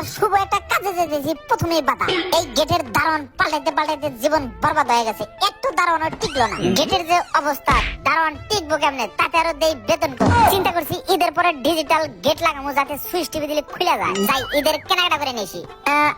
শালার শুভ একটা কাজে যেতেছি প্রথমেই বাধা। এই গেটের দারোয়ান পাল্টাইতে পাল্টাইতে জীবন বরবাদ হয়ে গেছে। একটু দারোয়ানও টিকলো না। গেটের যে অবস্থা দারোয়ান টিকবো কেমনে? তাতে আরও দেই বেতন কম। চিন্তা করছি ঈদের পরে ডিজিটাল গেট লাগামো যাতে সুইচ টিভি দিলে খুলে যায়। যাই ঈদের কেনাকাটা করে নিয়েছি।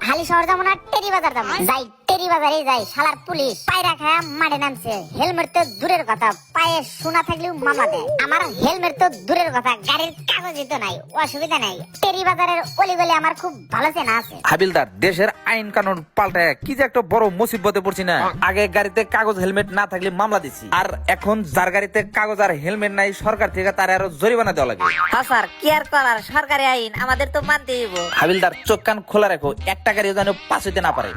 হালি শহর যাব না টেরি বাজার যাব। যাই টেরি বাজারে যাই শালার পুলিশ। পায়রা খায়া মাঠে নামছে। হেলমেট তো দূরের কথা পায়ে শোনা থাকলেও মামা দেয়। আমার হেলমেট তো দূরের কথা গাড়ির কাগজই তো নাই অসুবিধা নাই। টেরি বাজারের অলিগলি আমার খুব ভালো চেনা আছে। হাবিলদার দেশের আইন কানুন পাল্টায় কি যে একটা বড় মুসিবতে পড়ছি না। আগে গাড়িতে কাগজ হেলমেট না থাকলে মামলা দিছি। আর এখন যার গাড়িতে কাগজ আর হেলমেট নাই সরকার থেকে তার আরও জরিমানা দেওয়া লাগে। হ্যাঁ স্যার কি আর করার? সরকারি আইন আমাদের তো মানতেই হইব। হাবিলদার চোখ কান খোলা রাখো একটা গাড়ি যেন পাশ হইতে না পারে।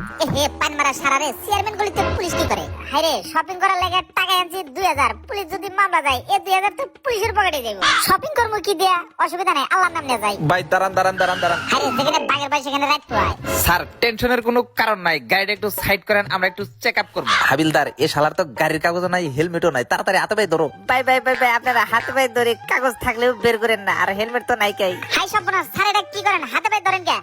পান মারা সারারে চেয়ারম্যান গুলিতে পুলিশ কি করে? হায়রে শপিং করার লাগে টাকা আনছি দুই হাজার পুলিশ যদি মামলা যায় এই দুই হাজার তো পুলিশের পকেটে যাব শপিং করব কি দিয়া? অসুবিধা নাই আল্লাহর নাম নিয়ে যাই। ভাই দাঁড়ান দাঁড়ান দাঁড়ান দাঁড়ান। হায়রে যেখানে বাগের বাই সেখানে রাখতে হয় স্যার টেনশনের কোনো কারণ নাই। গাড়িটা একটু সাইড করেন আমরা একটু চেক আপ করব। হাবিলদার এ শালার তো গাড়ির কাগজও নাই হেলমেটও নাই। তাড়াতাড়ি হাতে পাই ধরো। বাই বাই বাই বাই আপনারা হাতে পায়ে ধরে কাগজ থাকলেও বের করেন না আর হেলমেট তো নাই কাই হাই সর্বনাশ স্যার এটা কি করেন? হাতে পায়ে ধরেন কে?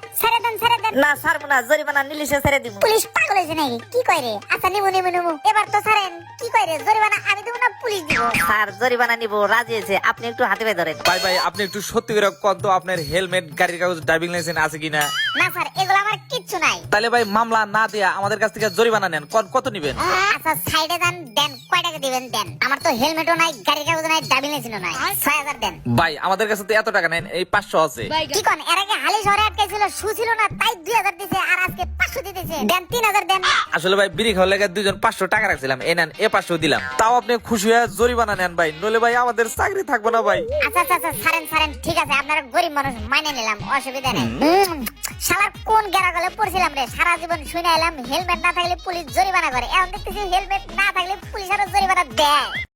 না ছাড়বো না জরিমানা নিলিশে ছেড়ে দিব পুলিশ পাগল হয়েছে নাকি? কি কয় রে? আচ্ছা নিমু নিমু নিমু। এবার তো ছাড়েন। কি কয় রে? জরিমানা আমি দেবো না পুলিশ দিব? স্যার জরিমানা নিব রাজি আছে আপনি একটু হাতে পায়ে ধরেন। ভাই ভাই আপনি একটু সত্যি করে কত আপনার হেলমেট গাড়ির কাগজ ড্রাইভিং লাইসেন্স আছে কিনা? না স্যার এগুলো আমার কিচ্ছু তাহলে ভাই মামলা না দেয়া আমাদের কাছ থেকে জরিমানা নেন। কত- কত নিবেন? আচ্ছা সাইডে দেন দেন কয় টাকা দিবেন দেন। আমার তো হেলমেটও নাই গাড়ির কাগজ নাই ড্রাইভিং লাইসেন্সও নাই। ছয় হাজার দেন। ভাই আমাদের কাছে তো এত টাকা নেন এই পাঁচশো আছে। কি কোন এর আগে হালি শহরে আটকেছিল শু ছিল না তাই দুই হাজার দিছে আর আজকে পাঁচশো দিতেছে। দেন তিন হাজার দেন। আসলে ভাই বিড়ি খাওয়ার লেগে দুজন পাঁচশো টাকা রাখছিলাম এই নেন এ পাঁচশো দিলাম। তাও আপনি খুশি হয়ে জরিমানা নেন ভাই নলে ভাই আমাদের চাকরি থাকবে না ভাই। আচ্ছা আচ্ছা আচ্ছা সারেন সারেন ঠিক আছে আপনারা গরিব মানুষ মাইনে নিলাম অসুবিধা নেই। গেরাগলে পড়ছিলাম রে, সারা জীবন শুনে এলাম, হেলমেট না থাকলে পুলিশ জরিমানা করে। এখন দেখতেছি হেলমেট না থাকলে পুলিশ আরও জরিমানা দেয়।